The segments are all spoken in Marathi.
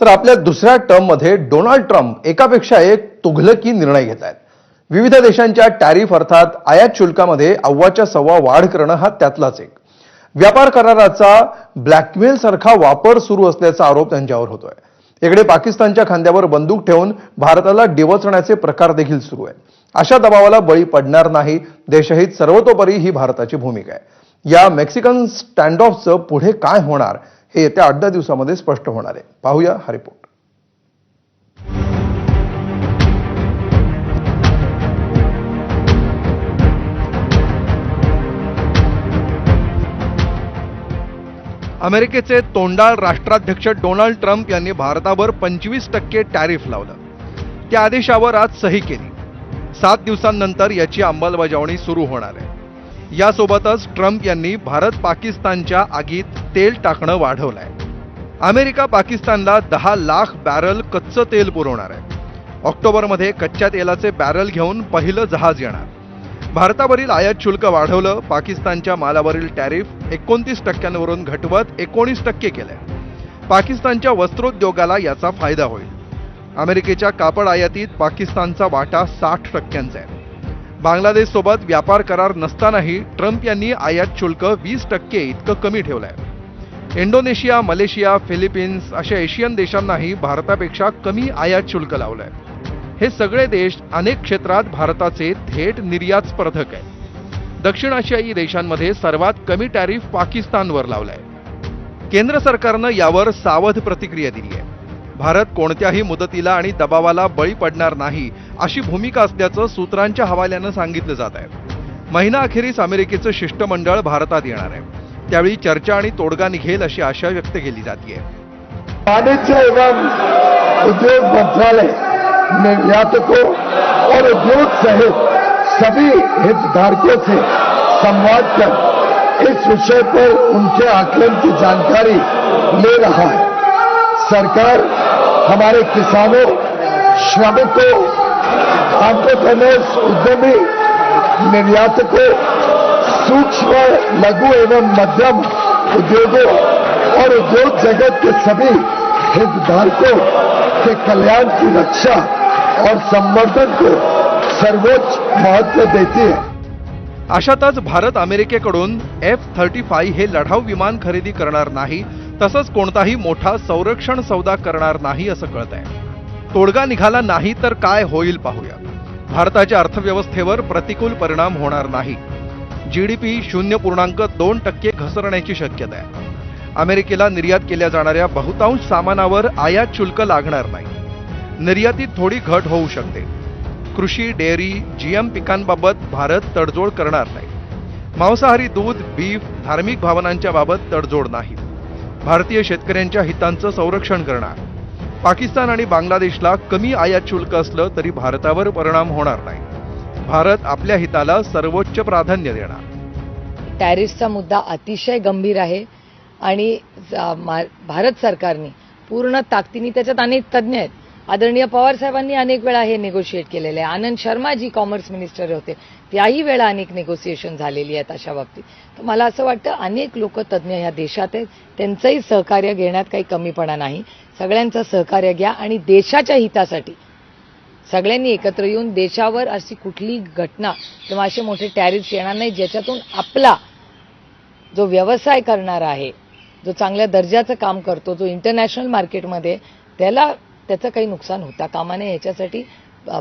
तर आपल्या दुसऱ्या टर्ममध्ये डोनाल्ड ट्रम्प एकापेक्षा एक तुघलकी निर्णय घेत आहेत. विविध देशांच्या टॅरिफ अर्थात आयात शुल्कामध्ये अव्वाच्या सव्वा वाढ करणं हा त्यातलाच एक. व्यापार कराराचा ब्लॅकमेल सारखा वापर सुरू असल्याचा आरोप त्यांच्यावर होतोय. इकडे पाकिस्तानच्या खांद्यावर बंदूक ठेवून भारताला डिवचण्याचे प्रकार देखील सुरू आहेत. अशा दबावाला बळी पडणार नाही देशहित सर्वतोपरी ही भारताची भूमिका आहे. या मेक्सिकन स्टँड ऑफचं पुढे काय होणार हे येत्या आठ दहा दिवसामध्ये स्पष्ट होणार आहे. पाहूया हा रिपोर्ट अमेरिकेचे तोंडाळ राष्ट्राध्यक्ष डोनाल्ड ट्रम्प यांनी भारतावर पंचवीस टक्के टॅरिफ लावलं. त्या आदेशावर आज सही केली. सात दिवसांनंतर याची अंमलबजावणी सुरू होणार आहे. यासोबतच ट्रम्प यांनी भारत पाकिस्तानच्या आगीत तेल टाकणं वाढवलंय. अमेरिका पाकिस्तानला दहा लाख बॅरल कच्चं तेल पुरवणार आहे. ऑक्टोबरमध्ये कच्च्या तेलाचे बॅरल घेऊन पहिलं जहाज येणार. भारतावरील आयात शुल्क वाढवलं पाकिस्तानच्या मालावरील टॅरिफ एकोणतीस टक्क्यांवरून घटवत एकोणीस टक्के केलंय. पाकिस्तानच्या वस्त्रोद्योगाला याचा फायदा होईल. अमेरिकेच्या कापड आयातीत पाकिस्तानचा वाटा साठ टक्क्यांचा आहे. बांगलादेशसोबत व्यापार करार नसतानाही ट्रम्प यांनी आयात शुल्क वीस टक्के इतकं कमी ठेवलंय. इंडोनेशिया मलेशिया फिलिपिन्स अशा एशियन देशांनाही भारतापेक्षा कमी आयात शुल्क लावलंय. हे सगळे देश अनेक क्षेत्रात भारताचे थेट निर्यात स्पर्धक आहेत. दक्षिण आशियाई देशांमध्ये सर्वात कमी टॅरिफ पाकिस्तानवर लावलाय. केंद्र सरकारनं यावर सावध प्रतिक्रिया दिली आहे भारत कोणत्याही मुदतीला आणि दबावाला बळी पडणार नाही अशी भूमिका असल्याचं सूत्रांच्या हवाल्यानं सांगितलं जात आहे. महिना अखेरीस अमेरिकेचं शिष्टमंडळ भारतात येणार आहे. त्यावेळी चर्चा आणि तोडगा निघेल अशी आशा व्यक्त केली जाते वाणिज्य एवं उद्योग मंत्रालय निर्यातकों और उद्योग सहित सभी हितधारकों से संवाद कर इस विषय पर उनके आकलन की जानकारी ले रहा है। सरकार हमारे किसानों श्रमिकों एंटरप्रेन्योर्स उद्यमी निर्यातकों सूक्ष्म लघु एवं मध्यम उद्योगों और उद्योग जगत के सभी हितधारकों के कल्याण की रक्षा और संवर्धन को सर्वोच्च महत्त्व देती है। अशातच भारत अमेरिकेकडून एफ थर्टी फाय हे लढाऊ विमान खरेदी करणार नाही तसंच कोणताही मोठा संरक्षण सौदा करणार नाही असं कळत आहे तोडगा निघाला नाही तर काय होईल पाहूया. भारताच्या अर्थव्यवस्थेवर प्रतिकूल परिणाम होणार नाही. जीडीपी शून्य पूर्णांक दोन टक्के घसरण्याची शक्यता आहे. अमेरिकेला निर्यात केल्या जाणाऱ्या बहुतांश सामानावर आयात शुल्क लागणार नाही. निर्यातीत थोडी घट होऊ शकते. कृषी डेअरी जीएम पिकांबाबत भारत तडजोड करणार नाही. मांसाहारी दूध बीफ धार्मिक भावनांच्या बाबत तडजोड नाही. भारतीय शेतकऱ्यांच्या हितांचं संरक्षण करणार. पाकिस्तान आणि बांगलादेशला कमी आयात शुल्क असलं तरी भारतावर परिणाम होणार नाही. भारत आपल्या हिताला सर्वोच्च प्राधान्य देणार. टॅरिफचा मुद्दा अतिशय गंभीर आहे आणि जा- मा- भारत सरकारने पूर्ण ताकदीने त्याच्यात अनेक तज्ज्ञ आहेत. आदरणीय पवार साहेबांनी अनेक वेळा हे निगोशिएट केलेले आहे. आनंद शर्मा जी कॉमर्स मिनिस्टर होते त्याही वेळा अनेक निगोसिएशन झालेली आहेत अशा बाबतीत. तर मला असं वाटतं अनेक लोक तज्ज्ञ ह्या देशात आहेत. त्यांचंही सहकार्य घेण्यात काही कमीपणा नाही. सगळ्यांचं सहकार्य घ्या आणि देशाच्या हितासाठी सगळ्यांनी एकत्र येऊन देशावर अशी कुठली घटना किंवा असे मोठे टॅरिफ्स येणार नाही ज्याच्यातून आपला जो व्यवसाय करणारा आहे जो चांगल्या दर्जाचं काम करतो जो इंटरनॅशनल मार्केटमध्ये त्याला त्याचं काही नुकसान होता. कामा नये याच्यासाठी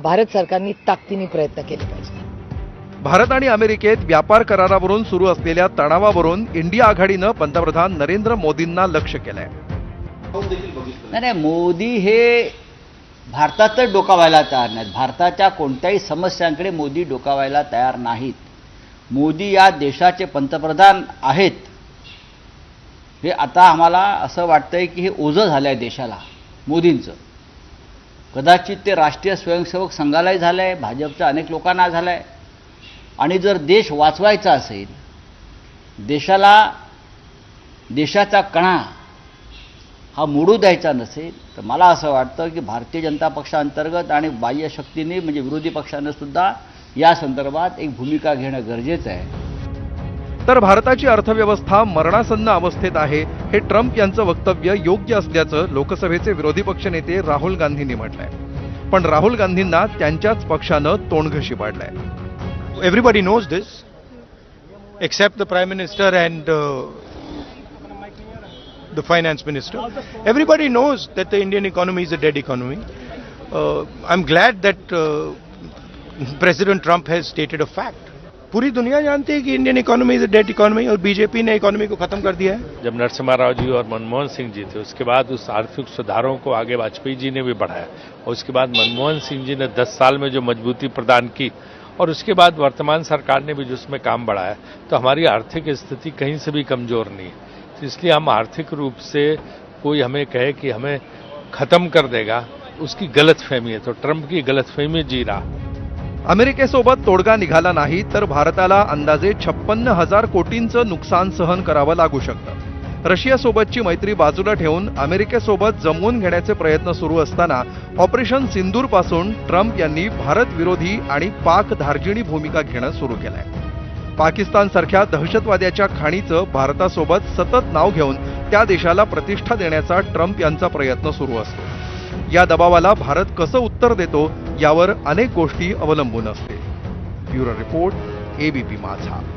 भारत सरकारने ताकदीने प्रयत्न केले पाहिजे. भारत आणि अमेरिकेत व्यापार करारावरून सुरू असलेल्या तणावावरून इंडिया आघाडीनं पंतप्रधान नरेंद्र मोदींना लक्ष केलंय. नाही नाही मोदी हे भारतात तर डोकावायला तयार नाहीत. भारताच्या कोणत्याही समस्यांकडे मोदी डोकावायला तयार नाहीत. मोदी या देशाचे पंतप्रधान आहेत. हे आता आम्हाला असं वाटतंय की हे ओझं झालं आहे देशाला मोदींचं. कदाचित ते राष्ट्रीय स्वयंसेवक संघालाही झालं आहे भाजपच्या अनेक लोकांना झालं आहे आणि जर देश वाचवायचा असेल देशाला देशाचा कणा हा मोडू द्यायचा नसेल तर मला असं वाटतं की भारतीय जनता पक्षाअंतर्गत आणि बाह्य शक्तीने म्हणजे विरोधी पक्षानं सुद्धा या संदर्भात एक भूमिका घेणं गरजेचं आहे. तर भारताची अर्थव्यवस्था मरणासन्न अवस्थेत आहे हे ट्रम्प यांचं वक्तव्य योग्य असल्याचं लोकसभेचे विरोधी पक्षनेते राहुल गांधींनी म्हटलंय. पण राहुल गांधींना त्यांच्याच पक्षानं तोंडघशी पाडलंय. Everybody knows this except the prime minister and the finance minister everybody knows that the Indian economy is a dead economy I am glad that president Trump has stated a fact पूरी दुनिया जानती है कि Indian economy is dead economy और बीजेपी ने इकोनॉमी को खत्म कर दिया है। जब नरसिम्हा राव जी और मनमोहन सिंह जी थे, उसके बाद उस आर्थिक सुधारों को आगे वाजपेयी जी ने भी बढ़ाया और उसके बाद मनमोहन सिंह जी ने 10 साल में जो मजबूती प्रदान की और उसके बाद वर्तमान सरकार ने भी जो उसमें काम बढ़ाया तो हमारी आर्थिक स्थिति कहीं से भी कमज़ोर नहीं है। तो इसलिए हम आर्थिक रूप से कोई हमें कहे कि हमें खत्म कर देगा, उसकी गलत फहमी है। तो ट्रंप की गलत फहमी जी रहा। अमेरिकेसोबत तोडगा निघाला नाही तर भारताला अंदाजे छप्पन्न हजार कोटींचं नुकसान सहन करावं लागू शकतं. रशियासोबतची मैत्री बाजूला ठेवून अमेरिकेसोबत जमवून घेण्याचे प्रयत्न सुरू असताना ऑपरेशन सिंदूरपासून ट्रम्प यांनी भारत विरोधी आणि पाक धार्जिणी भूमिका घेणं सुरू केलंय. पाकिस्तानसारख्या दहशतवाद्याच्या खाणीचं भारतासोबत सतत नाव घेऊन त्या देशाला प्रतिष्ठा देण्याचा ट्रम्प यांचा प्रयत्न सुरू असतो. या दबावाला भारत कसं उत्तर देतो यावर अनेक गोष्टी अवलंबून असते. ब्युरो रिपोर्ट एबीपी माझा.